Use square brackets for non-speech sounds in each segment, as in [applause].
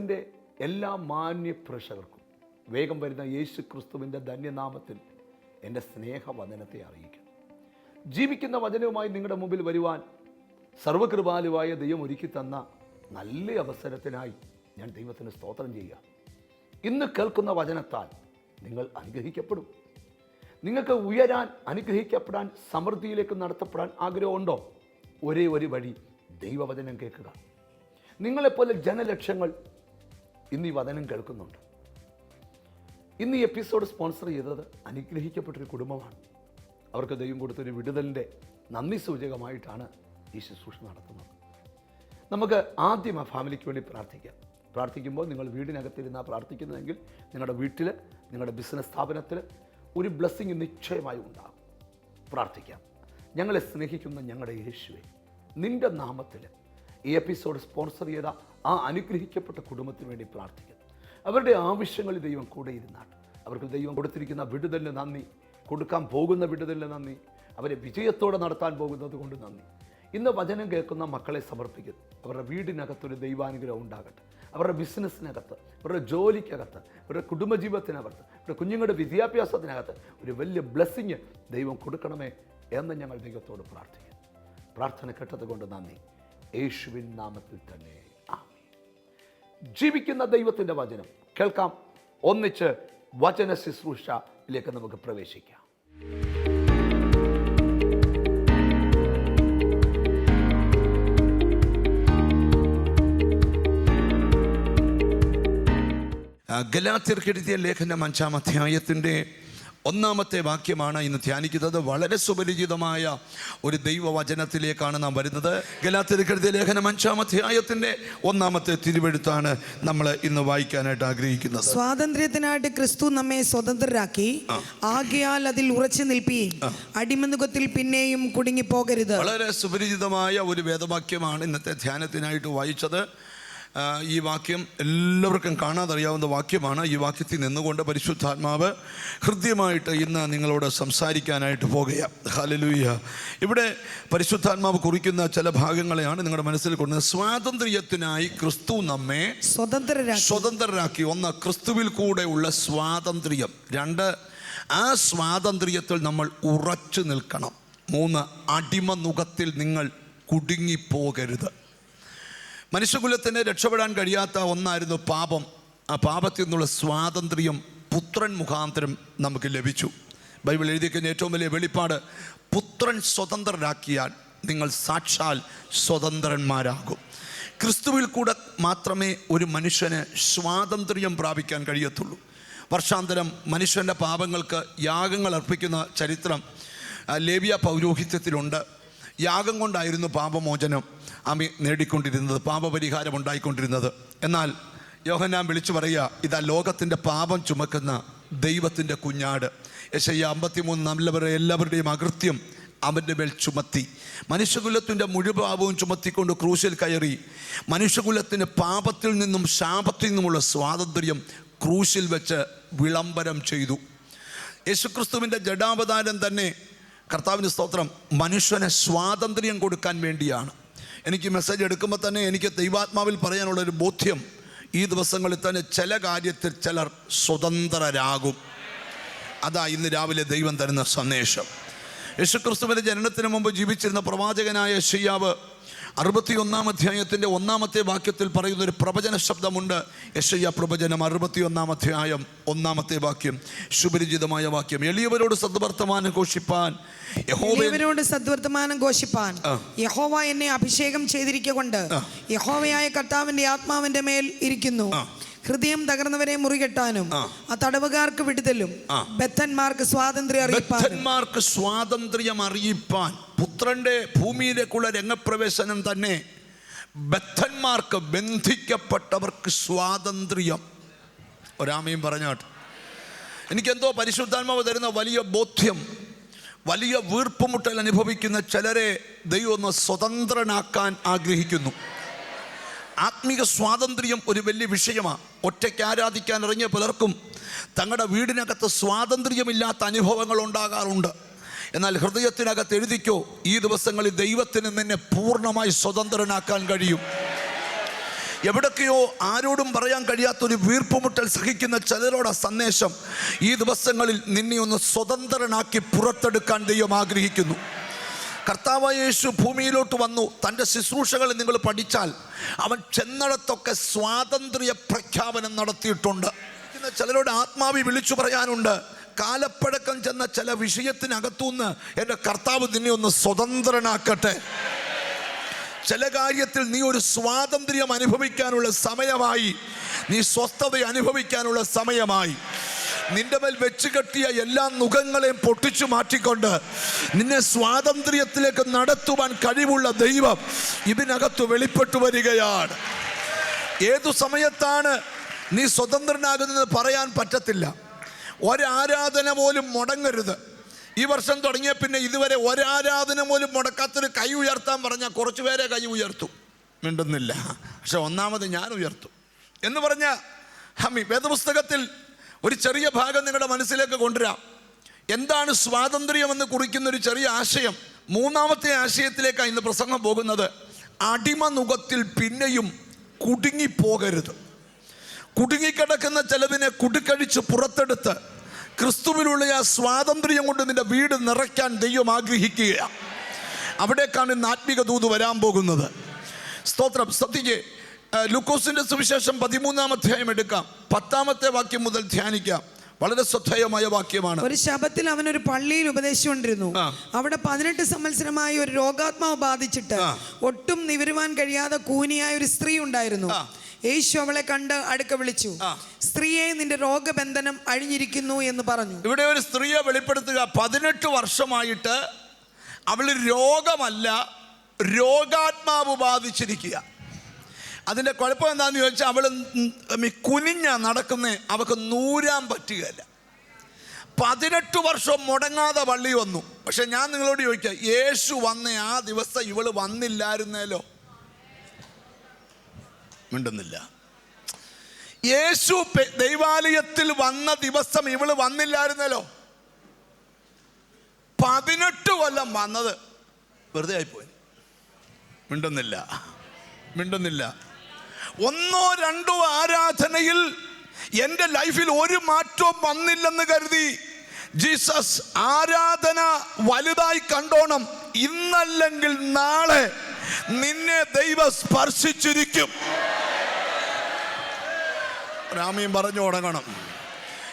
വോയിസിന്റെ എല്ലാ മാന്യ പ്രേക്ഷകർക്കും വേഗം വരുന്ന യേശു ക്രിസ്തുവിന്റെ ധന്യനാമത്തിൽ എന്റെ സ്നേഹവചനത്തെ അറിയിക്കുന്നു. ജീവിക്കുന്ന വചനവുമായി നിങ്ങളുടെ മുമ്പിൽ വരുവാൻ സർവകൃപാലുവായ ദൈവം ഒരുക്കി തന്ന നല്ല അവസരത്തിനായി ഞാൻ ദൈവത്തിന് സ്തോത്രം ചെയ്യുക. ഇന്ന് കേൾക്കുന്ന വചനത്താൽ നിങ്ങൾ അനുഗ്രഹിക്കപ്പെടും. നിങ്ങൾക്ക് ഉയരാൻ അനുഗ്രഹിക്കപ്പെടാൻ സമൃദ്ധിയിലേക്ക് നടത്തപ്പെടാൻ ആഗ്രഹമുണ്ടോ? ഒരേ ഒരു വഴി ദൈവവചനം കേൾക്കുക. നിങ്ങളെപ്പോലെ ജനലക്ഷങ്ങൾ ഇന്ന് ഈ വചനം കേൾക്കുന്നുണ്ട്. ഇന്ന് ഈ എപ്പിസോഡ് സ്പോൺസർ ചെയ്തത് അനുഗ്രഹിക്കപ്പെട്ടൊരു കുടുംബമാണ്. അവർക്ക് ദൈവം കൊടുത്തൊരു വിടുതലിന്റെ നന്ദി സൂചകമായിട്ടാണ് ഈ ശുശ്രൂഷ നടത്തുന്നത്. നമുക്ക് ആദ്യം ആ ഫാമിലിക്ക് വേണ്ടി പ്രാർത്ഥിക്കാം. പ്രാർത്ഥിക്കുമ്പോൾ നിങ്ങൾ വീടിനകത്തിരുന്നാണ് പ്രാർത്ഥിക്കുന്നതെങ്കിൽ നിങ്ങളുടെ വീട്ടിൽ നിങ്ങളുടെ ബിസിനസ് സ്ഥാപനത്തിൽ ഒരു ബ്ലെസ്സിങ് നിശ്ചയമായി ഉണ്ടാകും. പ്രാർത്ഥിക്കാം. ഞങ്ങളെ സ്നേഹിക്കുന്ന ഞങ്ങളുടെ യേശുവെ നിന്റെ നാമത്തിൽ ഈ എപ്പിസോഡ് സ്പോൺസർ ചെയ്ത ആ അനുഗ്രഹിക്കപ്പെട്ട കുടുംബത്തിന് വേണ്ടി പ്രാർത്ഥിക്കുന്നു. അവരുടെ ആവശ്യങ്ങൾ ദൈവം കൂടെ ഇരുന്നാൽ അവർക്ക് ദൈവം കൊടുത്തിരിക്കുന്ന വിടുതലിന് നന്ദി. കൊടുക്കാൻ പോകുന്ന വിടുതലിന് നന്ദി. അവരെ വിജയത്തോടെ നടത്താൻ പോകുന്നത് കൊണ്ട് നന്ദി. ഇന്ന് വചനം കേൾക്കുന്ന മക്കളെ സമർപ്പിക്കുന്നു. അവരുടെ വീടിനകത്തൊരു ദൈവാനുഗ്രഹം ഉണ്ടാകട്ടെ. അവരുടെ ബിസിനസ്സിനകത്ത് അവരുടെ ജോലിക്കകത്ത് അവരുടെ കുടുംബജീവിതത്തിനകത്ത് അവരുടെ കുഞ്ഞുങ്ങളുടെ വിദ്യാഭ്യാസത്തിനകത്ത് ഒരു വലിയ ബ്ലെസ്സിങ് ദൈവം കൊടുക്കണമേ എന്ന് ഞങ്ങൾ ദൈവത്തോട് പ്രാർത്ഥിക്കുന്നു. പ്രാർത്ഥന കേട്ടത് കൊണ്ട് നന്ദി. യേശുവിൻ നാമത്തിൽ തന്നെ. ജീവിക്കുന്ന ദൈവത്തിന്റെ വചനം. കേൾക്കാം. ഒന്നിച്ച് വചന ശുശ്രൂഷയിലേക്ക് നമുക്ക് പ്രവേശിക്കാം. ഗലാത്തിർക്കെടുത്തിയ ലേഖനം അഞ്ചാം അധ്യായത്തിന്റെ ഒന്നാമത്തെ വാക്യമാണ് ഇന്ന് ധ്യാനിക്കുന്നത്. വളരെ സുപരിചിതമായ ഒരു ദൈവവചനത്തിലേക്കാണ് നാം വരുന്നത്. ഗലാത്യർക്ക് എഴുതിയ ലേഖനം അഞ്ചാം അധ്യായത്തിന്റെ ഒന്നാമത്തെ തിരുവെഴുത്താണ് നമ്മൾ ഇന്ന് വായിക്കാനായിട്ട് ആഗ്രഹിക്കുന്നത്. സ്വാതന്ത്ര്യത്തിനായിട്ട് ക്രിസ്തു നമ്മെ സ്വതന്ത്രരാക്കി. ആകയാൽ അതിൽ ഉറച്ചു നിൽപ്പീൻ. അടിമനുഖത്തിൽ പിന്നെയും കുടുങ്ങിപ്പോകരുത്. വളരെ സുപരിചിതമായ ഒരു വേദവാക്യമാണ് ഇന്നത്തെ ധ്യാനത്തിനായിട്ട് വായിച്ചത്. ഈ വാക്യം എല്ലാവർക്കും കാണാതറിയാവുന്ന വാക്യമാണ്. ഈ വാക്യത്തിൽ നിന്നുകൊണ്ട് പരിശുദ്ധാത്മാവ് ഹൃദ്യമായിട്ട് ഇന്ന് നിങ്ങളോട് സംസാരിക്കാനായിട്ട് പോകുകയാണ്. ഹാലലൂയ ഇവിടെ പരിശുദ്ധാത്മാവ് കുറിക്കുന്ന ചില ഭാഗങ്ങളെയാണ് നിങ്ങളുടെ മനസ്സിൽ കൊണ്ടുവന്നത് സ്വാതന്ത്ര്യത്തിനായി ക്രിസ്തു നമ്മെ സ്വതന്ത്രരാക്കി. സ്വതന്ത്രരാക്കി. ഒന്ന് ക്രിസ്തുവിൽ കൂടെയുള്ള സ്വാതന്ത്ര്യം. രണ്ട് ആ സ്വാതന്ത്ര്യത്തിൽ നമ്മൾ ഉറച്ചു നിൽക്കണം. മൂന്ന് അടിമ നുഖത്തിൽ നിങ്ങൾ കുടുങ്ങിപ്പോകരുത്. മനുഷ്യകുലത്തിന് രക്ഷപ്പെടാൻ കഴിയാത്ത ഒന്നായിരുന്നു പാപം. ആ പാപത്തിൽ നിന്നുള്ള സ്വാതന്ത്ര്യം പുത്രൻ മുഖാന്തരം നമുക്ക് ലഭിച്ചു. ബൈബിൾ എഴുതിയിരിക്കുന്ന ഏറ്റവും വലിയ വെളിപ്പാട് പുത്രൻ സ്വതന്ത്രരാക്കിയാൽ നിങ്ങൾ സാക്ഷാൽ സ്വതന്ത്രന്മാരാകും. ക്രിസ്തുവിൽ കൂടെ മാത്രമേ ഒരു മനുഷ്യന് സ്വാതന്ത്ര്യം പ്രാപിക്കാൻ കഴിയത്തുള്ളൂ. വർഷാന്തരം മനുഷ്യന്റെ പാപങ്ങൾക്ക് യാഗങ്ങൾ അർപ്പിക്കുന്ന ചരിത്രം ആ, ലേവ്യ പൗരോഹിത്യത്തിലുണ്ട്. യാഗം കൊണ്ടായിരുന്നു പാപമോചനം. ആമി നേടിക്കൊണ്ടിരുന്നത് പാപപരിഹാരം ഉണ്ടായിക്കൊണ്ടിരുന്നത്. എന്നാൽ യോഹന്നാൻ വിളിച്ചു പറയുക ഇതാ ലോകത്തിന്റെ പാപം ചുമക്കുന്ന ദൈവത്തിന്റെ കുഞ്ഞാട്. യശയ്യ അമ്പത്തിമൂന്ന് നല്ലവരെ എല്ലാവരുടെയും അകൃത്യം അവന്റെ മേൽ ചുമത്തി. മനുഷ്യകുലത്തിന്റെ മുഴുപാപവും ചുമത്തിക്കൊണ്ട് ക്രൂശിൽ കയറി. മനുഷ്യകുലത്തിന്റെ പാപത്തിൽ നിന്നും ശാപത്തിൽ നിന്നുമുള്ള സ്വാതന്ത്ര്യം ക്രൂശിൽ വെച്ച് വിളംബരം ചെയ്തു. യേശുക്രിസ്തുവിന്റെ ജഡാവതാരം തന്നെ കർത്താവിന്റെ സ്തോത്രം മനുഷ്യനെ സ്വാതന്ത്ര്യം കൊടുക്കാൻ വേണ്ടിയാണ്. എനിക്ക് മെസ്സേജ് എടുക്കുമ്പോൾ തന്നെ എനിക്ക് ദൈവാത്മാവിൽ പറയാനുള്ള ഒരു ബോധ്യം ഈ ദിവസങ്ങളിൽ തന്നെ ചില കാര്യത്തിൽ ചിലർ സ്വതന്ത്രരാകും. അതാ ഇന്ന് രാവിലെ ദൈവം തരുന്ന സന്ദേശം. യേശുക്രിസ്തുവിന്റെ ജനനത്തിന് മുമ്പ് ജീവിച്ചിരുന്ന പ്രവാചകനായ യശയ്യാവ് അറുപത്തിയൊന്നാം അധ്യായത്തിന്റെ ഒന്നാമത്തെ വാക്യത്തിൽ പറയുന്ന ഒരു പ്രവചന ശബ്ദമുണ്ട്. യശയ്യ പ്രവചനം അറുപത്തിയൊന്നാം അധ്യായം ഒന്നാമത്തെ വാക്യം. സുപരിചിതമായ വാക്യം. എളിയവരോട് സദ്വർത്തമാനം ഘോഷിപ്പാൻ. യഹോവേ ഇവരോട് സദ്വർത്തമാനം ഘോഷിപ്പാൻ. യഹോവ എന്നെ അഭിഷേകം ചെയ്തിരിക്കൊണ്ട് യഹോവയായ കർത്താവിന്റെ ആത്മാവിന്റെ മേൽ ഇരിക്കുന്നു. ഹൃദയം തകർന്നവരെ മുറികെട്ടാനും ആ. തടവുകാർക്ക് വിടുതലും. ബദ്ധന്മാർക്ക് സ്വാതന്ത്ര്യം അറിയിപ്പാൻമാർക്ക് ബദ്ധന്മാർക്ക് സ്വാതന്ത്ര്യം അറിയിപ്പാൻ. പുത്രന്റെ ഭൂമിയിലേക്കുള്ള രംഗപ്രവേശനം തന്നെ ബദ്ധന്മാർക്ക് ബന്ധിക്കപ്പെട്ടവർക്ക് സ്വാതന്ത്ര്യം. ഒരാമയും പറഞ്ഞാട്ട് എനിക്കെന്തോ പരിശുദ്ധാത്മാവ് തരുന്ന വലിയ ബോധ്യം വലിയ വീർപ്പുമുട്ടൽ അനുഭവിക്കുന്ന ചിലരെ ദൈവം ഒന്ന് സ്വതന്ത്രനാക്കാൻ ആഗ്രഹിക്കുന്നു. ആത്മീക സ്വാതന്ത്ര്യം ഒരു വലിയ വിഷയമാണ്. ഒറ്റയ്ക്ക് ആരാധിക്കാൻ ഇറങ്ങിയ പലർക്കും തങ്ങളുടെ വീടിനകത്ത് സ്വാതന്ത്ര്യമില്ലാത്ത അനുഭവങ്ങൾ ഉണ്ടാകാറുണ്ട്. എന്നാൽ ഹൃദയത്തിനകത്ത് എഴുതിക്കോ ഈ ദിവസങ്ങളിൽ ദൈവത്തിന് നിന്നെ പൂർണമായി സ്വതന്ത്രനാക്കാൻ കഴിയും. എവിടൊക്കെയോ ആരോടും പറയാൻ കഴിയാത്തൊരു വീർപ്പുമുട്ടൽ സഹിക്കുന്ന ചിലരോട് സന്ദേശം ഈ ദിവസങ്ങളിൽ നിന്നെ ഒന്ന് സ്വതന്ത്രനാക്കി പുറത്തെടുക്കാൻ ദൈവം ആഗ്രഹിക്കുന്നു. കർത്താവായ യേശു ഭൂമിയിലോട്ട് വന്നു. തന്റെ ശുശ്രൂഷകൾ നിങ്ങൾ പഠിച്ചാൽ അവൻ ചെന്നിടത്തൊക്കെ സ്വാതന്ത്ര്യ പ്രഖ്യാപനം നടത്തിയിട്ടുണ്ട്. ഇന്ന് ചിലരോട് ആത്മാവി വിളിച്ചു പറയാനുണ്ട്. കാലപ്പഴക്കം ചെന്ന ചില വിഷയത്തിനകത്തുനിന്ന് എന്റെ കർത്താവ് നിന്നെ ഒന്ന് സ്വതന്ത്രനാക്കട്ടെ. ചില കാര്യത്തിൽ നീ ഒരു സ്വാതന്ത്ര്യം അനുഭവിക്കാനുള്ള സമയമായി. നീ സ്വസ്ഥത അനുഭവിക്കാനുള്ള സമയമായി. നിന്റെ മേൽ വെച്ച് കെട്ടിയ എല്ലാ മുഖങ്ങളെയും പൊട്ടിച്ചു മാറ്റിക്കൊണ്ട് നിന്നെ സ്വാതന്ത്ര്യത്തിലേക്ക് നടത്തുവാൻ കഴിവുള്ള ദൈവം ഇതിനകത്ത് വെളിപ്പെട്ടു വരികയാണ്. ഏതു സമയത്താണ് നീ സ്വതന്ത്രനാകുന്നത് പറയാൻ പറ്റത്തില്ല. ഒരാരാധന പോലും മുടങ്ങരുത്. ഈ വർഷം തുടങ്ങിയ പിന്നെ ഇതുവരെ ഒരാരാധന പോലും മുടക്കാത്തൊരു കൈ ഉയർത്താൻ പറഞ്ഞാൽ കുറച്ചു പേരെ കൈ ഉയർത്തും. മിണ്ടുന്നില്ല. പക്ഷെ ഒന്നാമത് ഞാൻ ഉയർത്തും. എന്ന് പറഞ്ഞ ഹമി വേദപുസ്തകത്തിൽ ഒരു ചെറിയ ഭാഗം നിങ്ങളുടെ മനസ്സിലേക്ക് കൊണ്ടുവരാം. എന്താണ് സ്വാതന്ത്ര്യമെന്ന് കുറിക്കുന്ന ഒരു ചെറിയ ആശയം. മൂന്നാമത്തെ ആശയത്തിലേക്കാണ് ഇന്ന് പ്രസംഗം പോകുന്നത്. അടിമ നുഖത്തിൽ പിന്നെയും കുടുങ്ങിപ്പോകരുത്. കുടുങ്ങിക്കിടക്കുന്ന ചെലവിനെ കുടുക്കഴിച്ച് പുറത്തെടുത്ത് ക്രിസ്തുവിലുള്ള ആ സ്വാതന്ത്ര്യം കൊണ്ട് നിന്റെ വീട് നിറയ്ക്കാൻ ദൈവം ആഗ്രഹിക്കുകയാണ്. അവിടേക്കാണ് ഇന്ന് ആത്മീക ദൂത് വരാൻ പോകുന്നത്. സ്തോത്രം. സത്യജെ ലുക്കോസിന്റെ സുവിശേഷം പതിമൂന്നാം അധ്യായം എടുക്കാം. പത്താമത്തെ വാക്യം മുതൽ ധ്യാനിക്കാം. വളരെ ശ്രദ്ധേയമായ വാക്യമാണ്. ഒരു ശബത്തിൽ അവൻ ഒരു പള്ളിയിൽ ഉപദേശിച്ചുകൊണ്ടിരുന്നു. അവിടെ പതിനെട്ട് സംവത്സരമായി ഒരു രോഗാത്മാവ് ബാധിച്ചിട്ട് ഒട്ടും നിവരുവാൻ കഴിയാതെ കൂനിയായ ഒരു സ്ത്രീ ഉണ്ടായിരുന്നു. യേശു അവളെ കണ്ട് അടുക്ക വിളിച്ചു. സ്ത്രീയെ നിന്റെ രോഗബന്ധനം അഴിഞ്ഞിരിക്കുന്നു എന്ന് പറഞ്ഞു. ഇവിടെ ഒരു സ്ത്രീയെ വെളിപ്പെടുത്തുക. പതിനെട്ട് വർഷമായിട്ട് അവൾ രോഗമല്ല രോഗാത്മാവ് ബാധിച്ചിരിക്കുക. അതിന്റെ കുഴപ്പം എന്താണെന്ന് ചോദിച്ചാൽ അവൾ കുനിഞ്ഞ നടക്കുന്ന. അവൾക്ക് നൂരാൻ പറ്റുകയല്ല. പതിനെട്ട് വർഷം മുടങ്ങാതെ വള്ളി വന്നു. പക്ഷെ ഞാൻ നിങ്ങളോട് ചോദിക്കാം യേശു വന്ന ആ ദിവസം ഇവൾ വന്നില്ലായിരുന്നേലോ? മിണ്ടുന്നില്ല. യേശു ദൈവാലയത്തിൽ വന്ന ദിവസം ഇവൾ വന്നില്ലായിരുന്നല്ലോ പതിനെട്ട് കൊല്ലം വന്നത് വെറുതെ ആയിപ്പോയി. മിണ്ടുന്നില്ല. മിണ്ടുന്നില്ല. ഒന്നോ രണ്ടോ ആരാധനയിൽ എന്റെ ലൈഫിൽ ഒരു മാറ്റവും വന്നില്ലെന്ന് കരുതി. ജീസസ് ആരാധന വലുതായി കണ്ടോണം. ഇന്നല്ലെങ്കിൽ നാളെ നിന്നെ ദൈവം സ്പർശിച്ചിരിക്കും. രാമയും പറഞ്ഞു തുടങ്ങണം.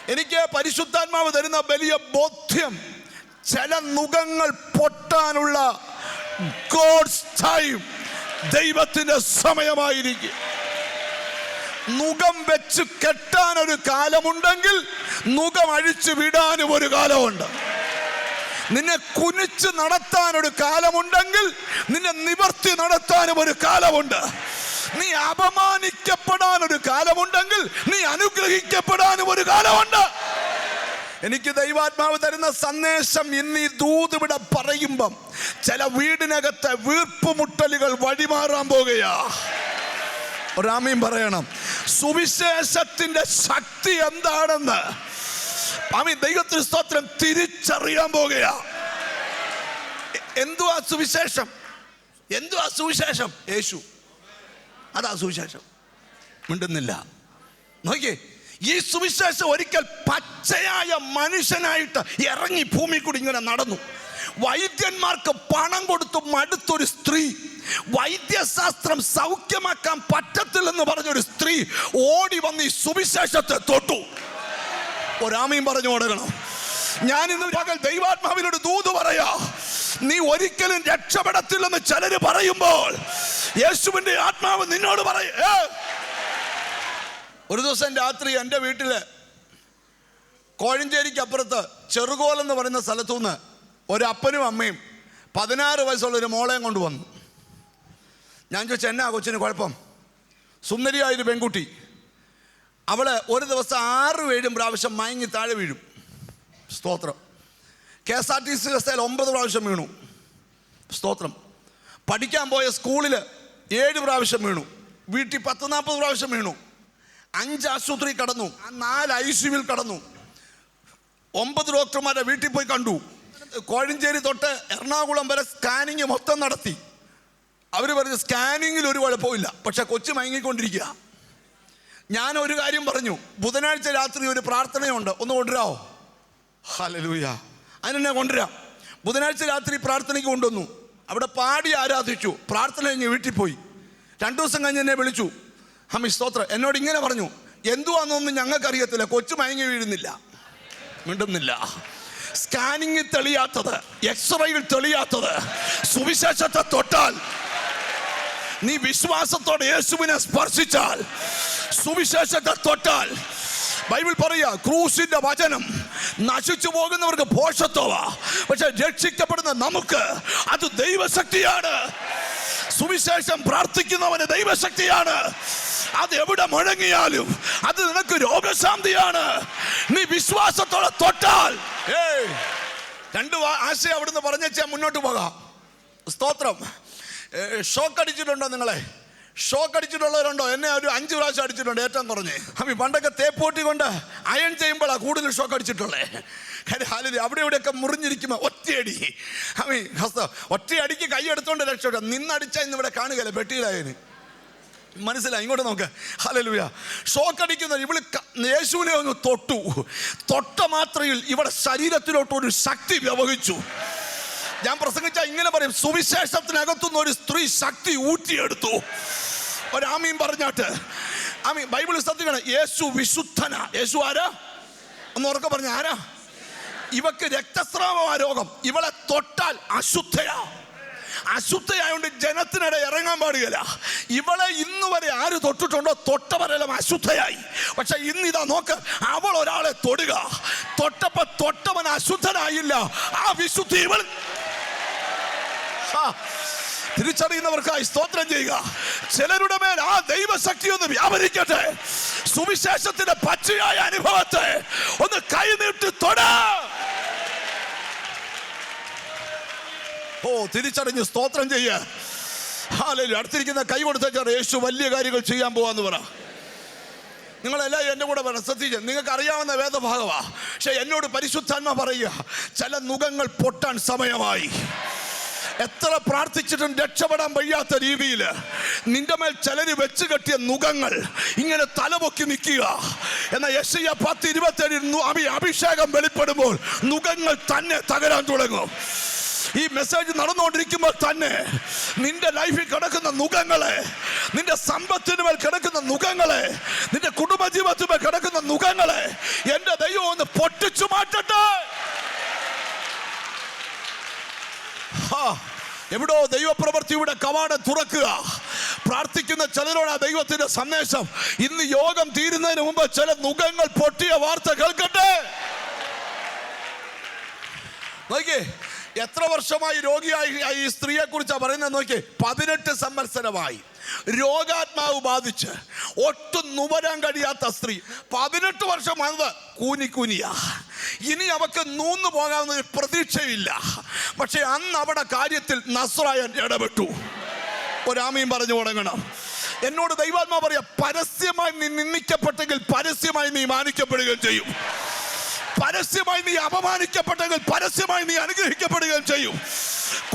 എനിക്ക് പരിശുദ്ധാത്മാവ് തരുന്ന വലിയ ബോധ്യം ചില നുഖങ്ങൾ പൊട്ടാനുള്ള ഗോഡ്സ് ടൈം ദൈവത്തിന്റെ സമയമായിരിക്കും. നുഖം വെച്ച് കെട്ടാൻ ഒരു കാലമുണ്ടെങ്കിൽ നുഖം അഴിച്ചു വിടാനും ഒരു കാലമുണ്ട്. നിന്നെ കുനിച്ച് നടത്താൻ ഒരു കാലമുണ്ടെങ്കിൽ നിന്നെ നിവർത്തി നടത്താനും ഒരു കാലമുണ്ട്. നീ അപമാനിക്കപ്പെടാൻ ഒരു കാലമുണ്ടെങ്കിൽ നീ അനുഗ്രഹിക്കപ്പെടാനും ഒരു കാലമുണ്ട്. എനിക്ക് ദൈവാത്മാവ് തരുന്ന സന്ദേശം ഇന്ന് ഈ ദൂതിവിടെ പറയുമ്പം ചില വീടിനകത്തെ വീർപ്പുമുട്ടലുകൾ വഴിമാറാൻ പോകുകയാ. ഒരാമയും പറയണം. സുവിശേഷത്തിന്റെ ശക്തി എന്താണെന്ന്? അമി ദൈവത്തിന് സ്തോത്രം. തിരിച്ചറിയാൻ പോകുകയാ എ- എന്തുവാ സുവിശേഷം? എന്തുവാ സുവിശേഷം? യേശു. അതാ സുവിശേഷം. മിണ്ടുന്നില്ല. നോക്കിയേ ഈ സുവിശേഷം ഒരിക്കൽ പച്ചയായ മനുഷ്യനായിട്ട് ഇറങ്ങി ഭൂമി കൂടി ഇങ്ങനെ നടന്നു. വൈദ്യന്മാർക്ക് പണം കൊടുത്ത് മടുത്തൊരു സ്ത്രീ വൈദ്യശാസ്ത്രം സൗഖ്യമാക്കാൻ പറ്റത്തില്ലെന്ന് പറഞ്ഞൊരു സ്ത്രീ ഓടി വന്ന് ഈ സുവിശേഷത്തെ തൊട്ടു. ഒരാമയും പറഞ്ഞു കൊടുക്കണം ഞാൻ ഇന്ന് പകൽ ദൈവാത്മാവിനോട് ദൂത് പറയാ. നീ ഒരിക്കലും രക്ഷപ്പെടത്തില്ലെന്ന് ചിലര് പറയുമ്പോൾ യേശുവിന്റെ ആത്മാവ് നിന്നോട് പറയ. ഒരു ദിവസം രാത്രി എന്റെ വീട്ടിൽ കോഴഞ്ചേരിക്ക് അപ്പുറത്ത് ചെറുകോൽ എന്ന് പറയുന്ന സ്ഥലത്തുനിന്ന് ഒരപ്പനും അമ്മയും പതിനാറ് വയസ്സുള്ള ഒരു മോളെയും കൊണ്ടുവന്നു ഞാൻ ചോദിച്ചു എന്നാ കൊച്ചിന് കുഴപ്പം? സുന്ദരിയായൊരു പെൺകുട്ടി. അവൾ ഒരു ദിവസം ആറ് ഏഴും പ്രാവശ്യം മയങ്ങി താഴെ വീഴും. സ്തോത്രം. K S R T C ബസ്സിൽ ഒമ്പത് പ്രാവശ്യം വീണു. സ്തോത്രം. പഠിക്കാൻ പോയ സ്കൂളിൽ ഏഴ് പ്രാവശ്യം വീണു. വീട്ടിൽ പത്ത് നാൽപ്പത് പ്രാവശ്യം വീണു. അഞ്ച് ആശുപത്രി കടന്നു. നാല് ഐ സിയുവിൽ കടന്നു. ഒമ്പത് ഡോക്ടർമാരെ വീട്ടിൽ പോയി കണ്ടു. കോഴഞ്ചേരി തൊട്ട് എറണാകുളം വരെ സ്കാനിങ് മൊത്തം നടത്തി. അവർ പറഞ്ഞു സ്കാനിങ്ങിൽ ഒരു കുഴപ്പമില്ല പക്ഷെ കൊച്ചു മയങ്ങിക്കൊണ്ടിരിക്കുക. ഞാൻ ഒരു കാര്യം പറഞ്ഞു ബുധനാഴ്ച രാത്രി ഒരു പ്രാർത്ഥനയുണ്ട്. ഒന്ന് കൊണ്ടുവരാമോ ഹലലൂയ അതിനെന്നെ കൊണ്ടുവരാം. ബുധനാഴ്ച രാത്രി പ്രാർത്ഥനയ്ക്ക് കൊണ്ടുവന്നു. അവിടെ പാടി ആരാധിച്ചു. പ്രാർത്ഥന കഴിഞ്ഞ് വീട്ടിൽ പോയി. രണ്ടു ദിവസം കഴിഞ്ഞ് എന്നെ വിളിച്ചു. ഹമി സ്തോത്ര. എന്നോട് ഇങ്ങനെ പറഞ്ഞു എന്തുവാന്നൊന്നും ഞങ്ങൾക്കറിയത്തില്ല. കൊച്ചു മയങ്ങി വീഴുന്നില്ല. മിണ്ടുന്നില്ല. സ്കാനിങ്ങിൽ തെളിയാത്തത് എക്സ്റേയിൽ തെളിയാത്തത്. സുവിശേഷത്തെ തൊട്ടാൽ നീ വിശ്വാസത്തോടെ യേശുവിനെ സ്പർശിച്ചാൽ സുവിശേഷത്തെ തൊട്ടാൽ ബൈബിൾ പറയുക ക്രൂസിന്റെ വചനം നശിച്ചു പോകുന്നവർക്ക് പോഷത്വമാ പക്ഷെ രക്ഷിക്കപ്പെടുന്ന നമുക്ക് അത് ദൈവശക്തിയാണ്. സുവിശേഷം പ്രാർത്ഥിക്കുന്നവന് ദൈവശക്തിയാണ്. അത് എവിടെ മുഴങ്ങിയാലും അത് നിനക്ക് രോഗശാന്തിയാണ്. നീ വിശ്വാസത്തോടെ തൊട്ടാൽ. രണ്ട് ആശയം അവിടുന്ന് പറഞ്ഞേച്ചാ മുന്നോട്ട് പോകാം. സ്തോത്രം. ഷോക്ക് അടിച്ചിട്ടുണ്ടോ നിങ്ങളെ? ഷോക്ക് അടിച്ചിട്ടുള്ളവരുണ്ടോ? എന്നെ ഒരു അഞ്ച് പ്രാവശ്യം അടിച്ചിട്ടുണ്ട് ഏറ്റവും കുറഞ്ഞ്. അപ്പം പണ്ടൊക്കെ തേപ്പൂട്ടി കൊണ്ട് അയൺ ചെയ്യുമ്പോഴാണ് കൂടുതൽ ഷോക്ക് അടിച്ചിട്ടുള്ളേ. കാര്യം ഹാലിൽ അവിടെ ഇവിടെയൊക്കെ മുറിഞ്ഞിരിക്കുമ്പോൾ ഒറ്റയടി. അമ്മീ ഹസ്ത ഒറ്റയടിക്ക് കൈ എടുത്തോണ്ട് രക്ഷപ്പെട്ട നിന്നടിച്ചാൽ ഇന്ന് ഇവിടെ കാണുകയല്ലേ പെട്ടിയിലായതിന് മനസ്സിലായി? ഇങ്ങോട്ട് നോക്ക്. ഹലലുയ. ഷോക്ക് അടിക്കുന്ന ഇവൾ യേശുവിനെ ഒന്ന് തൊട്ടു. തൊട്ട മാത്രയിൽ ഇവിടെ ശരീരത്തിലോട്ട് ഒരു ശക്തി വ്യവഹിച്ചു. ഞാൻ പ്രസംഗിച്ച ഇങ്ങനെ പറയും സുവിശേഷത്തിനകത്തുനിന്ന് ഒരു സ്ത്രീ ശക്തി ഊറ്റിയെടുത്തു. ഒരാമീൻ പറഞ്ഞാട്ട്. ആമീൻ ബൈബിൾ ശ്രദ്ധിക്കണം. യേശു വിശുദ്ധന. യേശു ആരാ? ഒന്ന് ഉറക്കെ പറഞ്ഞ ആരാ? ഇവക്ക് രക്തസ്രാവമാ രോഗം. ഇവളെ തൊട്ടാൽ അശുദ്ധയാ. അശുദ്ധയായോണ്ട് ജനത്തിനിടെ ഇറങ്ങാൻ പാടുകയില്ല. ഇവളെ ഇന്ന് വരെ ആര് തൊട്ടിട്ടുണ്ടോ തൊട്ടവരെല്ലാം അശുദ്ധയായി. പക്ഷെ ഇന്ന് ഇതാ നോക്ക് അവൾ ഒരാളെ തൊടുക. തൊട്ടപ്പോ തൊട്ടവൻ അശുദ്ധനായില്ല. ആ വിശുദ്ധി ഇവൾ. തിരിച്ചറിയുന്നവർക്കായി സ്തോത്രം ചെയ്യുക. ചിലരുടെ മേൽ ആ ദൈവശക്തി ഒന്ന് വ്യാപരിക്കട്ടെ. സുവിശേഷത്തിന്റെ പച്ചയായ അനുഭവത്തെ ഒന്ന് കൈനീട്ടി തൊട. ഓ തിരിച്ചറിഞ്ഞ് സ്തോത്രം ചെയ്യ. ഹാലലു അടുത്തിരിക്കുന്ന കൈ കൊടുത്തേച്ചാൽ യേശു വലിയ കാര്യങ്ങൾ ചെയ്യാൻ പോവാന്ന് പറ. നിങ്ങളെല്ലാം എന്റെ കൂടെ പറ ശ്രദ്ധിച്ച്. നിങ്ങൾക്ക് അറിയാവുന്ന വേദഭാഗമാ പക്ഷെ എന്നോട് പരിശുദ്ധാത്മ പറയുക ചില മുഖങ്ങൾ പൊട്ടാൻ സമയമായി. എത്ര പ്രാർത്ഥിച്ചിട്ടും രക്ഷപ്പെടാൻ വയ്യാത്ത രീതിയിൽ നിന്റെ മേൽ ചിലര് വെച്ച് കെട്ടിയ നുഖങ്ങൾ ഇങ്ങനെ തലപൊക്കി നിൽക്കുക. എന്നാൽ യശയ്യ പത്ത് ഇരുപത്തേഴിൽ നു- അഭി- അഭിഷേകം വെളിപ്പെടുമ്പോൾ നുഖങ്ങൾ തന്നെ തകരാൻ തുടങ്ങും. ഈ മെസ്സേജ് നടന്നുകൊണ്ടിരിക്കുമ്പോൾ തന്നെ നിന്റെ ലൈഫിൽ കിടക്കുന്ന നുഖങ്ങളെ നിന്റെ സമ്പത്തിന് മേൽ കിടക്കുന്ന നുഖങ്ങളെ നിന്റെ കുടുംബജീവിതത്തിന് മേൽ കിടക്കുന്ന നുഖങ്ങളെ എന്റെ ദൈവം ഒന്ന് പൊട്ടിച്ചു മാറ്റട്ടെ. എവിടോ ദൈവപ്രവൃത്തിയുടെ കവാടം തുറക്കുക. പ്രാർത്ഥിക്കുന്ന ചിലരോട് ആ ദൈവത്തിന്റെ സന്ദേശം ഇന്ന് യോഗം തീരുന്നതിന് മുമ്പ് ചില മുഖങ്ങൾ പൊട്ടിയ വാർത്ത കേൾക്കട്ടെ. നോക്കിയേ എത്ര വർഷമായി രോഗിയായി ഈ സ്ത്രീയെ കുറിച്ചാണ് പറയുന്നത് നോക്കി. പതിനെട്ട് സംവത്സരമായി രോഗാത്മാവ് ബാധിച്ച് ഒട്ടും നുവരാൻ കഴിയാത്ത സ്ത്രീ. പതിനെട്ട് വർഷം വന്നത് കൂനിക്കൂനിയാ ഇനി അവക്ക് നൂന്നു പോകാവുന്ന ഒരു പ്രതീക്ഷയില്ല. പക്ഷെ അന്ന് അവിടെ കാര്യത്തിൽ നസ്രായൻ ഇടപെട്ടു. ഒരാമയും പറഞ്ഞു തുടങ്ങണം. എന്നോട് ദൈവാത്മാ പറയാ പരസ്യമായി നീ നിന്ദിക്കപ്പെട്ടെങ്കിൽ പരസ്യമായി നീ മാനിക്കപ്പെടുകയും ചെയ്യും. പരസ്യമായി നീ അപമാനിക്കപ്പെട്ടെങ്കിൽ പരസ്യമായി നീ അനുഗ്രഹിക്കപ്പെടുകയും ചെയ്യും.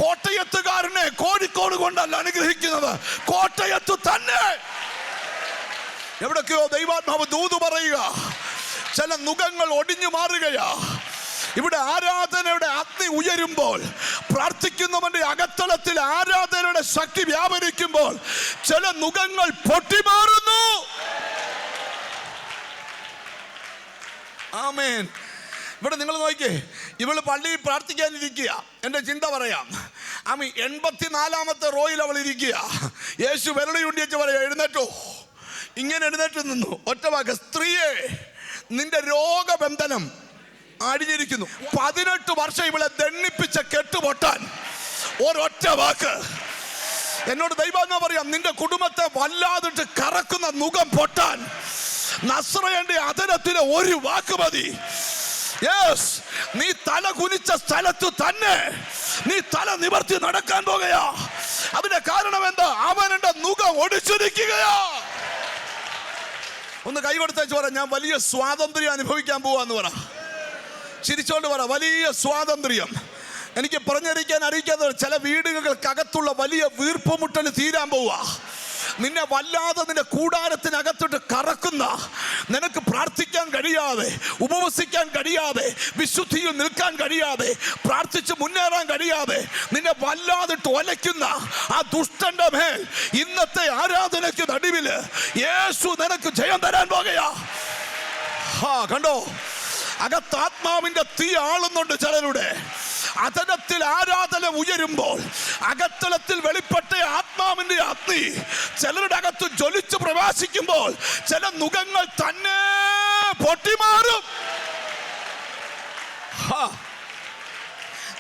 കോട്ടയത്തുകാരനെ കോഴിക്കോട് കൊണ്ടല്ല അനുഗ്രഹിക്കുന്നത്. കോട്ടയത്ത് തന്നെ. എവിടൊക്കെയോ ദൈവാത്മാവ് ദൂതു പറയുക. ചില നുഖങ്ങൾ ഒടിഞ്ഞു മാറുകയാ. ഇവിടെ ആരാധനയുടെ അഗ്നി ഉയരുമ്പോൾ പ്രാർത്ഥിക്കുന്നവന്റെ അകത്തളത്തിൽ ആരാധനയുടെ ശക്തി വ്യാപരിക്കുമ്പോൾ ചില നുഖങ്ങൾ പൊട്ടിമാറുന്നു ആമേൻ. ഇവിടെ നിങ്ങൾ നോക്കിയേ ഇവൾ പള്ളിയിൽ പ്രാർത്ഥിക്കാനിരിക്കുക. എന്റെ ചിന്ത പറയാം. ആമി എൺപത്തിനാലാമത്തെ റോയിൽ അവൾ ഇരിക്കുക. യേശു വിരളി പറയാം പറയാ എഴുന്നേറ്റോ. ഇങ്ങനെ എഴുന്നേറ്റ് നിന്നു. ഒറ്റ വാക്ക് സ്ത്രീയെ നിന്റെ രോഗബന്ധനം അടിഞ്ഞിരിക്കുന്നു. പതിനെട്ട് വർഷം ഇവളെ ദണ്ണിപ്പിച്ച കെട്ടുപൊട്ടാൻ. ഒരൊറ്റ വാക്ക്. എന്നോട് ദൈവം പറയാം നിന്റെ കുടുംബത്തെ വല്ലാതിട്ട് കറക്കുന്ന മുഖം പൊട്ടാൻ. നസ്രയന്റെ അതരത്തിലെ ഒരു വാക്ക് മതി. യെസ് നീ തല കുനിച്ച സ്ഥലത്ത് തന്നെ നീ തല നിവർത്തി നടക്കാൻ പോകുകയാ. അതിന്റെ കാരണം എന്താ? അവനെ മുഖം ഒടിച്ചിരിക്കുകയാ. ഒന്ന് കൈ കൊടുത്തേച്ച് പറ ഞാൻ വലിയ സ്വാതന്ത്ര്യം അനുഭവിക്കാൻ പോവാന്ന് പറ. ചിരിച്ചോണ്ട് പറ വലിയ സ്വാതന്ത്ര്യം. എനിക്ക് പറഞ്ഞറിയിക്കാൻ അറിയിക്കാത്ത ചില വീടുകൾക്കകത്തുള്ള വലിയ വീർപ്പുമുട്ടൽ തീരാൻ പോവാ. നിന്നെ വല്ലാതെ നിന്റെ കൂടാരത്തിനകത്തോട്ട് കറക്കുന്ന നിനക്ക് പ്രാർത്ഥിക്കാൻ കഴിയാതെ ഉപവസിക്കാൻ കഴിയാതെ വിശുദ്ധിയിൽ നിൽക്കാൻ കഴിയാതെ പ്രാർത്ഥിച്ച് മുന്നേറാൻ കഴിയാതെ നിന്നെ വല്ലാതെ ഒലയ്ക്കുന്ന ആ ദുഷ്ടന്റെ മേൽ ഇന്നത്തെ ആരാധനയ്ക്ക് നടുവിൽ യേശു നിനക്ക് ജയം തരാൻ പോകയാ ഹാ കണ്ടോ? അകത്താത്മാവിന്റെ തീ ആളുന്നുണ്ട് ചിലരുടെ. അതനത്തിൽ ആരാധന ഉയരുമ്പോൾ അകത്തലത്തിൽ വെളിപ്പെട്ട ആത്മാവിന്റെ അഗ്നി ചിലരുടെ അകത്ത് ജ്വലിച്ച് പ്രവാസിക്കുമ്പോൾ ചില മുഖങ്ങൾ തന്നെ പൊട്ടിമാറും.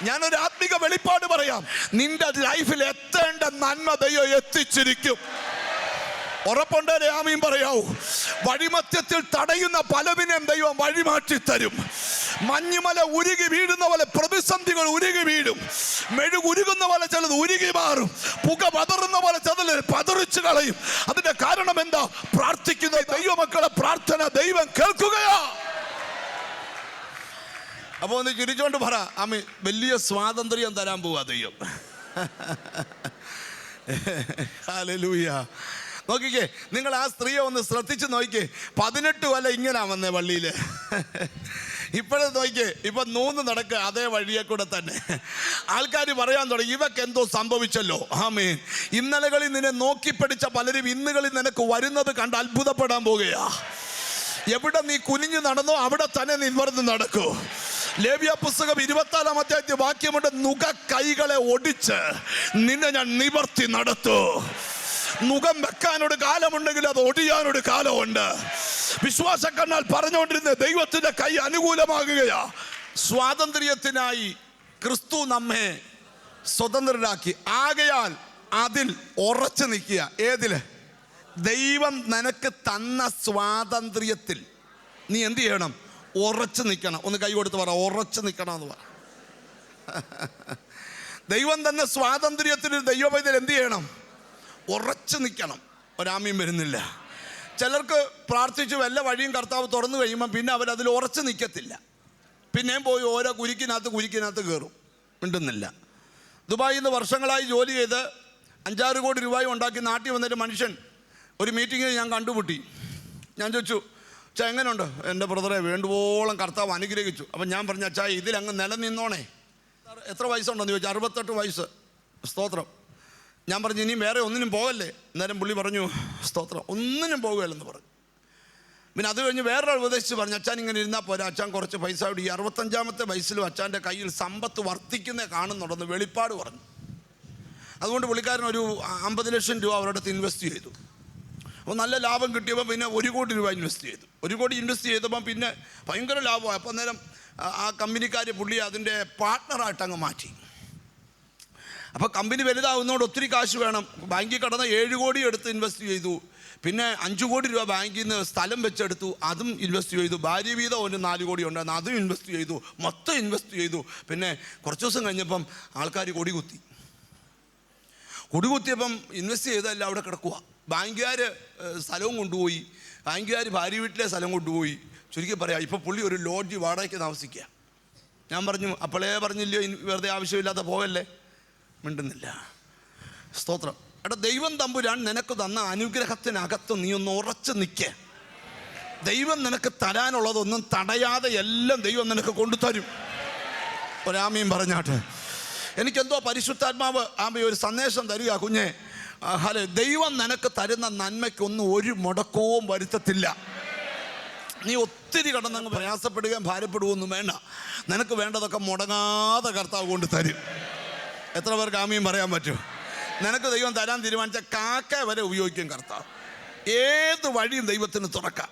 ഞാൻ ഒരു ആത്മിക വെളിപ്പാട് പറയാം. നിന്റെ ലൈഫിൽ എത്തേണ്ട നന്മ എത്തിച്ചിരിക്കും. ഉറപ്പുണ്ടേ ആമീൻ പറയാവൂ. വഴിമത്യത്തിൽ തടയുന്ന പലവിനെയും ദൈവം വഴിമാറ്റി തരും. മഞ്ഞുമല ഉരുകി വീഴുന്ന പോലെ പ്രതിസന്ധികൾ ഉരുകി വീഴും. മെഴുകുരുകുന്ന പോലെ ചിലത് ഉരുകി മാറും. പുക പതറുന്ന പോലെ ചിലത് പതറിച്ചു കളയും. അതിന്റെ കാരണം എന്താ? പ്രാർത്ഥിക്കുന്ന ദൈവമക്കളെ പ്രാർത്ഥന ദൈവം കേൾക്കുകയാ. അപ്പൊ ഒന്ന് ചിരിച്ചോണ്ട് പറ. അമ്മ വലിയ സ്വാതന്ത്ര്യം തരാൻ പോവാ ദൈവം. [laughs] ഹല്ലേലൂയ. നോക്കിക്കേ നിങ്ങൾ ആ സ്ത്രീയെ ഒന്ന് ശ്രദ്ധിച്ച് നോക്കിക്കേ. പതിനെട്ട് കൊല്ലം ഇങ്ങനെ വന്നേ പള്ളിയിൽ ഇപ്പോഴും നോക്കിക്കേ ഇപ്പൊ നൂന്ന് നടക്കുക അതേ വഴിയെ കൂടെ തന്നെ. ആൾക്കാർ പറയാൻ തുടങ്ങി ഇവക്ക് എന്തോ സംഭവിച്ചല്ലോ. ആമേൻ. ഇന്നലകളിൽ നിന്നെ നോക്കി പഠിച്ച പലരും ഇന്നുകളിൽ നിനക്ക് വരുന്നത് കണ്ട് അത്ഭുതപ്പെടാൻ പോകുകയാ. എവിടെ നീ കുനിഞ്ഞു നടന്നോ അവിടെ തന്നെ നീ നിവർന്ന് നടക്കൂ. ലേവ്യ പുസ്തകം ഇരുപത്തിനാലാം അധ്യായത്തിൽ വാക്യമുണ്ട് നുക കൈകളെ ഒടിച്ച് നിന്നെ ഞാൻ നിവർത്തി നടത്തൂ. മുഖം വെക്കാനൊരു കാലമുണ്ടെങ്കിൽ അത് ഒടിയാനൊരു കാലമുണ്ട്. വിശ്വാസ കണ്ണാൽ പറഞ്ഞുകൊണ്ടിരുന്ന ദൈവത്തിന്റെ കൈ അനുകൂലമാകുകയാ. സ്വാതന്ത്ര്യത്തിനായി ക്രിസ്തു നമ്മെ സ്വതന്ത്രരാക്കി. ആകയാൽ അതിൽ ഉറച്ചു നിൽക്കുക. ഏതിൽ? ദൈവം നിനക്ക് തന്ന സ്വാതന്ത്ര്യത്തിൽ. നീ എന്ത് ചെയ്യണം? ഉറച്ചു നിൽക്കണം. ഒന്ന് കൈ കൊടുത്ത് പറ. ഉറച്ചു നിൽക്കണം എന്ന് പറ. ദൈവം തന്നെ സ്വാതന്ത്ര്യത്തിന് ദൈവം ഇതിൽ എന്ത് ചെയ്യണം? ഉറച്ചു നിൽക്കണം. ഒരാമ്യം വരുന്നില്ല. ചിലർക്ക് പ്രാർത്ഥിച്ച് വല്ല വഴിയും കർത്താവ് തുറന്നു കഴിയുമ്പം പിന്നെ അവരതിൽ ഉറച്ചു നിൽക്കത്തില്ല. പിന്നെയും പോയി ഓരോ കുരിക്കിനകത്ത് കുരിക്കിനകത്ത് കയറും. മിണ്ടുന്നില്ല. ദുബായിൽ നിന്ന് വർഷങ്ങളായി ജോലി ചെയ്ത് അഞ്ചാറ് കോടി രൂപയും ഉണ്ടാക്കി നാട്ടിൽ വന്നൊരു മനുഷ്യൻ ഒരു മീറ്റിങ്ങിൽ ഞാൻ കണ്ടുമുട്ടി. ഞാൻ ചോദിച്ചു അച്ഛാ എങ്ങനെയുണ്ട് എന്റെ ബ്രദറെ വേണ്ടുവോളം കർത്താവ് അനുഗ്രഹിച്ചു. അപ്പം ഞാൻ പറഞ്ഞു അച്ഛാ ഇതിലങ്ങ് നിലനിന്നോണേ. എത്ര വയസ്സുണ്ടെന്ന് ചോദിച്ചു? അറുപത്തെട്ട് വയസ്സ്. സ്തോത്രം. ഞാൻ പറഞ്ഞു ഇനിയും വേറെ ഒന്നിനും പോകല്ലേ? അന്നേരം പുള്ളി പറഞ്ഞു സ്തോത്രം ഒന്നിനും പോകുകയല്ലെന്ന് പറഞ്ഞു. പിന്നെ അത് കഴിഞ്ഞ് വേറൊരാൾ ഉപദേശിച്ച് പറഞ്ഞു അച്ഛൻ ഇങ്ങനെ ഇരുന്നാൽ പോരാ അച്ഛൻ കുറച്ച് പൈസ ഇവിടെ ഈ അറുപത്തഞ്ചാമത്തെ വയസ്സിലും അച്ഛന്റെ കയ്യിൽ സമ്പത്ത് വർദ്ധിക്കുന്നേ കാണുന്നുണ്ടെന്ന് വെളിപ്പാട് പറഞ്ഞു. അതുകൊണ്ട് പുള്ളിക്കാരൻ ഒരു അമ്പത് ലക്ഷം രൂപ അവരുടെ അടുത്ത് ഇൻവെസ്റ്റ് ചെയ്തു. അപ്പോൾ നല്ല ലാഭം കിട്ടിയപ്പോൾ പിന്നെ ഒരു കോടി രൂപ ഇൻവെസ്റ്റ് ചെയ്തു. ഒരു കോടി ഇൻവെസ്റ്റ് ചെയ്തപ്പം പിന്നെ ഭയങ്കര ലാഭമായി. അപ്പോൾ അന്നേരം ആ- കമ്പനിക്കാർ പുള്ളി അതിന്റെ പാർട്ട്ണറായിട്ട് അങ്ങ് മാറ്റി. അപ്പോൾ കമ്പനി വലുതാവുന്നതുകൊണ്ട് ഒത്തിരി കാശ് വേണം. ബാങ്കിൽ കടന്ന ഏഴ് കോടി എടുത്ത് ഇൻവെസ്റ്റ് ചെയ്തു. പിന്നെ അഞ്ച് കോടി രൂപ ബാങ്കിൽ നിന്ന് സ്ഥലം വെച്ചെടുത്തു. അതും ഇൻവെസ്റ്റ് ചെയ്തു. ഭാര്യ വീതം ഒരു നാല് കോടി ഉണ്ടായിരുന്നു. അതും ഇൻവെസ്റ്റ് ചെയ്തു. മൊത്തം ഇൻവെസ്റ്റ് ചെയ്തു. പിന്നെ കുറച്ച് ദിവസം കഴിഞ്ഞപ്പം ആൾക്കാർ കൊടി കുത്തി. കൊടി കുത്തിയപ്പം ഇൻവെസ്റ്റ് ചെയ്തതല്ല അവിടെ കിടക്കുക ബാങ്കുകാർ സ്ഥലവും കൊണ്ടുപോയി. ബാങ്കുകാർ ഭാര്യ വീട്ടിലെ സ്ഥലം കൊണ്ടുപോയി. ചുരുക്കി പറയാം ഇപ്പോൾ പുള്ളി ഒരു ലോഡ്ജ് വാടകയ്ക്ക് താമസിക്കുക. ഞാൻ പറഞ്ഞു അപ്പോളേ പറഞ്ഞില്ലയോ? വെറുതെ ആവശ്യമില്ലാത്ത പോകല്ലേ മിണ്ടുന്നില്ല. സ്തോത്രം. എടാ ദൈവം തമ്പുരാൻ നിനക്ക് തന്ന അനുഗ്രഹത്തിനകത്ത് നീ ഒന്ന് ഉറച്ചു നിൽക്കേ ദൈവം നിനക്ക് തരാനുള്ളതൊന്നും തടയാതെ എല്ലാം ദൈവം നിനക്ക് കൊണ്ടുതരും. ഒരാമയും പറഞ്ഞാട്ട് എനിക്കെന്തോ പരിശുദ്ധാത്മാവ് ആമ ഒരു സന്ദേശം തരിക കുഞ്ഞെ. ഹലോ ദൈവം നിനക്ക് തരുന്ന നന്മയ്ക്കൊന്നും ഒരു മുടക്കവും വരുത്തത്തില്ല. നീ ഒത്തിരി കടന്നങ്ങ് പ്രയാസപ്പെടുകയും ഭാരപ്പെടുകയൊന്നും വേണ്ട. നിനക്ക് വേണ്ടതൊക്കെ മുടങ്ങാതെ കർത്താവ് കൊണ്ട് തരും എത്ര പേർക്ക് ആമിയും പറയാൻ പറ്റും? നിനക്ക് ദൈവം തരാൻ തീരുമാനിച്ച കാക്ക വരെ ഉപയോഗിക്കും കർത്താവ്. ഏത് വഴിയും ദൈവത്തിന് തുറക്കാം.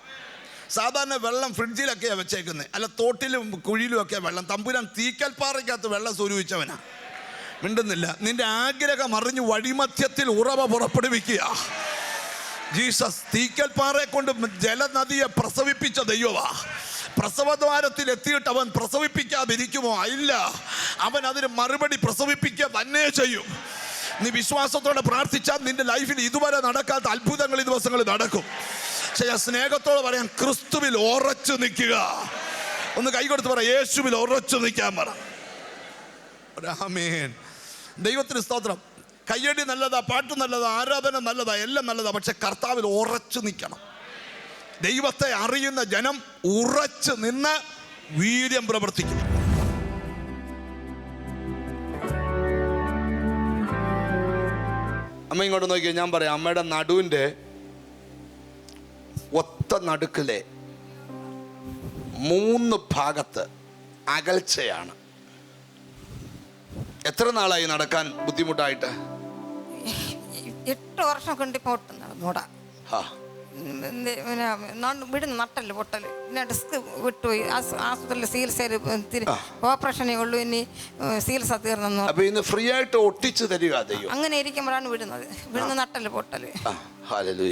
സാധാരണ വെള്ളം ഫ്രിഡ്ജിലൊക്കെയാണ് വെച്ചേക്കുന്നത് അല്ല തോട്ടിലും കുഴിയിലും ഒക്കെ വെള്ളം. തമ്പുരാൻ തീക്കൽപ്പാറയ്ക്കകത്ത് വെള്ളം സ്വരൂപിച്ചവനാ. മിണ്ടുന്നില്ല. നിന്റെ ആഗ്രഹം അറിഞ്ഞ് വഴിമധ്യത്തിൽ ഉറവ പുറപ്പെടുവിക്കുക. ജീസസ് തീക്കൽപ്പാറയെ കൊണ്ട് ജലനദിയെ പ്രസവിപ്പിച്ച ദൈവമാ. പ്രസവദ്വാരത്തിൽ എത്തിയിട്ട് അവൻ പ്രസവിപ്പിക്കാതിരിക്കുമോ? ഇല്ല. അവൻ അതിന് മറുപടി പ്രസവിപ്പിക്കുക തന്നെ ചെയ്യും. നീ വിശ്വാസത്തോടെ പ്രാർത്ഥിച്ചാൽ നിന്റെ ലൈഫിൽ ഇതുവരെ നടക്കാത്ത അത്ഭുതങ്ങൾ ഈ ദിവസങ്ങളിൽ നടക്കും. പക്ഷേ സ്നേഹത്തോടെ പറയാൻ ക്രിസ്തുവിൽ ഉറച്ചു നിൽക്കുക. ഒന്ന് കൈ കൊടുത്ത് പറ യേശുവിൽ ഉറച്ചു നിൽക്കാൻ പറ. ദൈവത്തിന് സ്തോത്രം. കയ്യടി നല്ലതാ പാട്ട് നല്ലതാ ആരാധന നല്ലതാ എല്ലാം നല്ലതാ പക്ഷെ കർത്താവിൽ ഉറച്ചു നിൽക്കണം. ദൈവത്തെ അറിയുന്ന ജനം ഉറച്ചു നിന്ന് വീര്യം പ്രവർത്തിക്കും. അമ്മ ഇങ്ങോട്ട് നോക്കിയാൽ ഞാൻ പറയാം അമ്മയുടെ നടുവിന്റെ ഒത്ത നടുക്കിലെ മൂന്ന് ഭാഗത്ത് അകൽച്ചയാണ്. എത്ര നാളായി നടക്കാൻ ബുദ്ധിമുട്ടായിട്ട്? എട്ട് വർഷം കൊണ്ട് നടന്നൂടാ ഹാ. വിടുന്ന നട്ടൽ പൊട്ടൽ. പിന്നെ ഡിസ്ക് വിട്ടുപോയി. ആശുപത്രിയിൽ ചികിത്സയിൽ ഓപ്പറേഷനേ ഉള്ളൂ. ഇനി ചികിത്സ തീർന്നു അപ്പൊ ഇന്ന് ഫ്രീ ആയിട്ട് ഒട്ടിച്ചു തരിക അങ്ങനെ ഇരിക്കുമ്പോഴാണ് വിടുന്നത്. വിടുന്ന നട്ടൽ പൊട്ടൽ.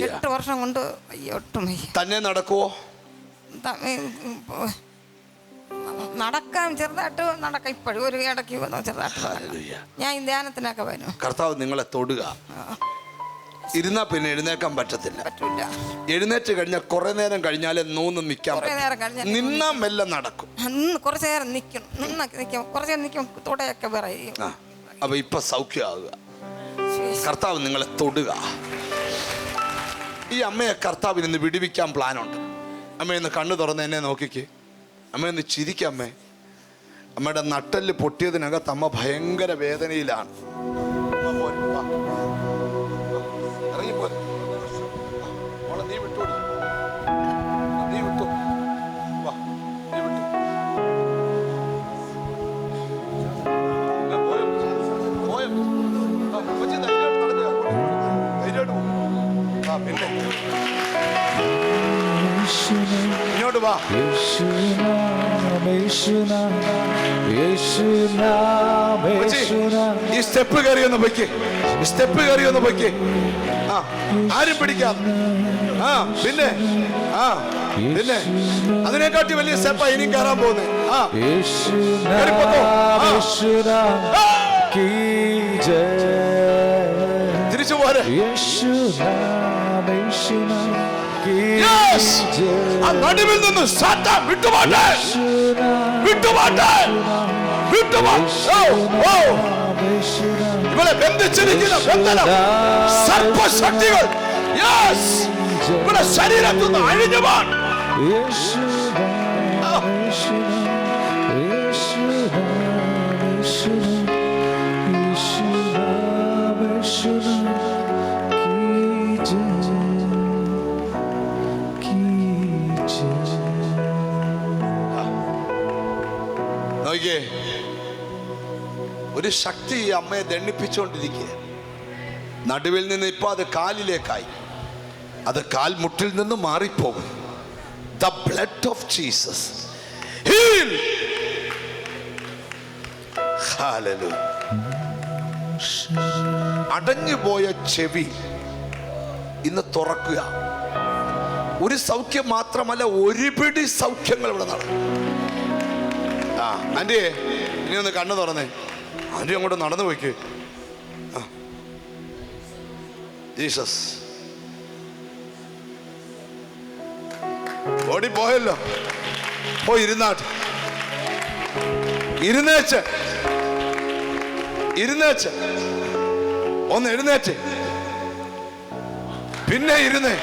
എട്ട് വർഷം കൊണ്ട് ഒട്ടും തന്നെ നടക്കുവോ? നടക്കാൻ ചെറുതായിട്ട് നടക്കാം. ഇപ്പോഴും ഒരു ഇടയ്ക്ക് ചെറുതായിട്ട് നടക്കാം. ഞാൻ ധ്യാനത്തിനൊക്കെ വരും കർത്താവ് നിങ്ങളെ തൊടുക. ഇരുന്നാ പിന്നെ എഴുന്നേക്കാൻ പറ്റത്തില്ല. പറ്റൂല. എഴുന്നേറ്റ് കഴിഞ്ഞാൽ കുറെ നേരം കഴിഞ്ഞാലേ നൂന്ന് നിൽക്കാൻ കുറേ നേരം കഴിഞ്ഞാൽ നിന്നാ മെല്ലെ നടക്കും. നിന്ന് കുറച്ച് നേരം നിന്ന് നിൽക്കും കുറച്ച് നേരം നിൽക്കും തുടയൊക്കെ പറയും ആ അപ്പൊ ഇപ്പൊ സൗഖ്യമാകുക കർത്താവ് നിങ്ങളെ തൊടുക. ഈ അമ്മയെ കർത്താവിന് ഇന്ന് വിടുവിക്കാൻ പ്ലാനുണ്ട്. അമ്മ ഇന്ന് കണ്ണു തുറന്ന് എന്നെ നോക്കിക്ക്. ഇന്ന് ചിരിക്കമ്മേ അമ്മയുടെ നട്ടൽ പൊട്ടിയതിനകത്ത് അമ്മ ഭയങ്കര വേദനയിലാണ്. സ്റ്റെപ്പ് കയറി ഒന്ന് പൊയ്ക്ക്. സ്റ്റെപ്പ് കയറി ഒന്ന് പൊയ്ക്ക്. ആ ആരും പിടിക്കാം ആ പിന്നെ ആ പിന്നെ. അതിനെക്കാട്ടി വലിയ സ്റ്റെപ്പാ ഇനിയും കയറാൻ പോകുന്നത്. തിരിച്ചു പോരെ. നടുവിൽ നിന്ന് സാത്താൻ വിട്ടുപോട്ടെ. വിട്ടുപോട്ടെ. വിട്ടുപോ ഓ ഓ. ഇവളെ ബന്ധിച്ചിരിക്കുന്ന ബന്ധനം സർപ്പശക്തികൾ. ഇവിടെ ശരീരത്തിൽ നിന്ന് അഴിഞ്ഞു ഒരു ശക്തി ഈ അമ്മയെ ദണ്ണിപ്പിച്ചുകൊണ്ടിരിക്കുക നടുവിൽ നിന്ന് ഇപ്പോൾ അത് കാലിലേക്കായി. അത് കാൽമുട്ടിൽ നിന്ന് മാറിപ്പോകും. The blood of Jesus heal അടഞ്ഞുപോയ ചെവി ഇന്ന് തുറക്കുക. ഒരു സൗഖ്യം മാത്രമല്ല ഒരുപിടി സൗഖ്യങ്ങൾ ഇവിടെ നടക്കും. ആ ആന്റിയെ ഇനി ഒന്ന് കണ്ണു തുറന്നേ. ആന്റി അങ്ങോട്ട് നടന്നു പോയിക്ക്. ജീസസ്. ജീസസ് ഓടിപ്പോയല്ലോ പോയി ഇരുന്നാട്ട് ഇരുന്നേച്ച്. ഇരുന്നേച്ച്. ഒന്ന് എഴുന്നേറ്റ്. പിന്നെ ഇരുന്നേ.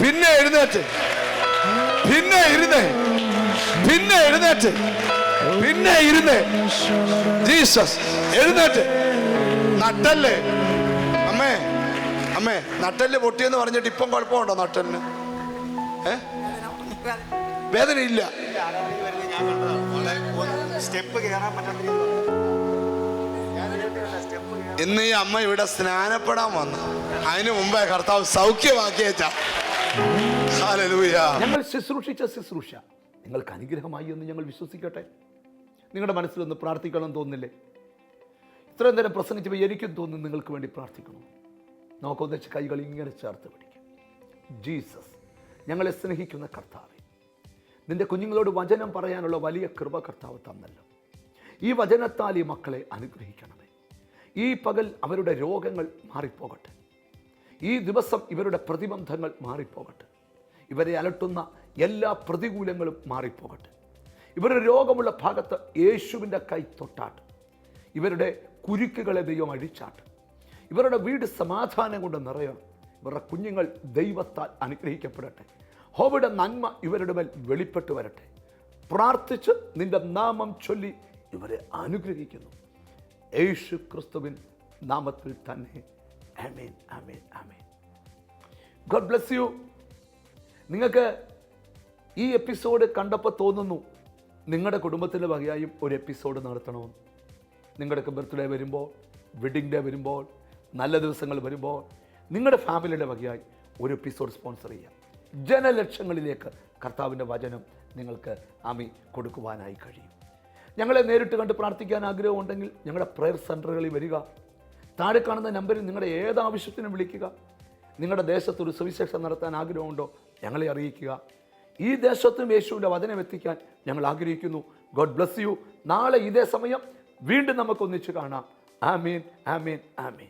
പിന്നെ എഴുന്നേറ്റ്. പിന്നെ ഇരുന്നേ. പിന്നെ എഴുന്നേറ്റ്. പിന്നെ ഇരുന്ന്. ജീസസ് എഴുന്നേറ്റ്. നട്ടല്ലേ. അമ്മേ അമ്മേ നട്ടൽ പൊട്ടിയെന്ന് പറഞ്ഞിട്ട് ഇപ്പം കുഴപ്പമുണ്ടോ നട്ടലിന് വേദന ഇല്ല ഇന്ന് ഈ അമ്മ ഇവിടെ സ്നാനപ്പെടാൻ വന്നു. അതിനു മുമ്പേ കർത്താവ് സൗഖ്യമാക്കിയേച്ച. ഞങ്ങൾ ശുശ്രൂഷിച്ച ശുശ്രൂഷ. നിങ്ങൾക്ക് അനുഗ്രഹമായി എന്ന് ഞങ്ങൾ വിശ്വസിക്കട്ടെ. നിങ്ങളുടെ മനസ്സിലൊന്ന് പ്രാർത്ഥിക്കണം തോന്നില്ലേ ഇത്രയും നേരം പ്രസംഗിച്ചപ്പോൾ എനിക്കും തോന്നുന്നു നിങ്ങൾക്ക് വേണ്ടി പ്രാർത്ഥിക്കണം നമുക്കൊന്നിച്ച് കൈകൾ ഇങ്ങനെ ചേർത്ത് പിടിക്കും. ജീസസ് ഞങ്ങളെ സ്നേഹിക്കുന്ന കർത്താവെ നിന്റെ കുഞ്ഞുങ്ങളോട് വചനം പറയാനുള്ള വലിയ കൃപ കർത്താവ് തന്നല്ലോ. ഈ വചനത്താൽ ഈ മക്കളെ അനുഗ്രഹിക്കണമേ. ഈ പകൽ അവരുടെ രോഗങ്ങൾ മാറിപ്പോകട്ടെ. ഈ ദിവസം ഇവരുടെ പ്രതിബന്ധങ്ങൾ മാറിപ്പോകട്ടെ. ഇവരെ അലട്ടുന്ന എല്ലാ പ്രതികൂലങ്ങളും മാറിപ്പോകട്ടെ. ഇവരുടെ രോഗമുള്ള ഭാഗത്ത് യേശുവിന്റെ കൈ തൊട്ടാട്ട്. ഇവരുടെ കുരുക്കുകളെ ദൈവം അഴിച്ചാട്ട്. ഇവരുടെ വീട് സമാധാനം കൊണ്ട് നിറയണം. ഇവരുടെ കുഞ്ഞുങ്ങൾ ദൈവത്താൽ അനുഗ്രഹിക്കപ്പെടട്ടെ. ഹോബിയുടെ നന്മ ഇവരുടെ മേൽ വെളിപ്പെട്ട് വരട്ടെ. പ്രാർത്ഥിച്ച് നിന്റെ നാമം ചൊല്ലി ഇവരെ അനുഗ്രഹിക്കുന്നു. യേശു ക്രിസ്തുവിൻ നാമത്തിൽ തന്നെ. ആമേൻ ആമേൻ ആമേൻ. God bless you. നിങ്ങൾക്ക് ഈ എപ്പിസോഡ് കണ്ടപ്പോൾ തോന്നുന്നു നിങ്ങളുടെ കുടുംബത്തിന്റെ വകയായും ഒരു എപ്പിസോഡ് നടത്തണമെന്ന് നിങ്ങളുടെ ബർത്ത്ഡേ വരുമ്പോൾ വെഡിങ് ഡേ വരുമ്പോൾ നല്ല ദിവസങ്ങൾ വരുമ്പോൾ നിങ്ങളുടെ ഫാമിലിയുടെ വകയായി ഒരു എപ്പിസോഡ് സ്പോൺസർ ചെയ്യാം. ജനലക്ഷങ്ങളിലേക്ക് കർത്താവിന്റെ വചനം നിങ്ങൾക്ക് ആമി കൊടുക്കുവാനായി കഴിയും. ഞങ്ങളെ നേരിട്ട് കണ്ട് പ്രാർത്ഥിക്കാൻ ആഗ്രഹമുണ്ടെങ്കിൽ ഞങ്ങളുടെ പ്രയർ സെന്ററുകളിൽ വരിക. താഴെ കാണുന്ന നമ്പറിൽ നിങ്ങളുടെ ഏത് ആവശ്യത്തിനും വിളിക്കുക. നിങ്ങളുടെ ദേശത്തൊരു സുവിശേഷം നടത്താൻ ആഗ്രഹമുണ്ടോ ഞങ്ങളെ അറിയിക്കുക. ഈ ദേശത്തും യേശുവിന്റെ വചനം എത്തിക്കാൻ ഞങ്ങൾ ആഗ്രഹിക്കുന്നു. ഗോഡ് ബ്ലസ് യു നാളെ ഇതേ സമയം വീണ്ടും നമുക്കൊന്നിച്ച് കാണാം. ആമീൻ ആമീൻ ആമീൻ.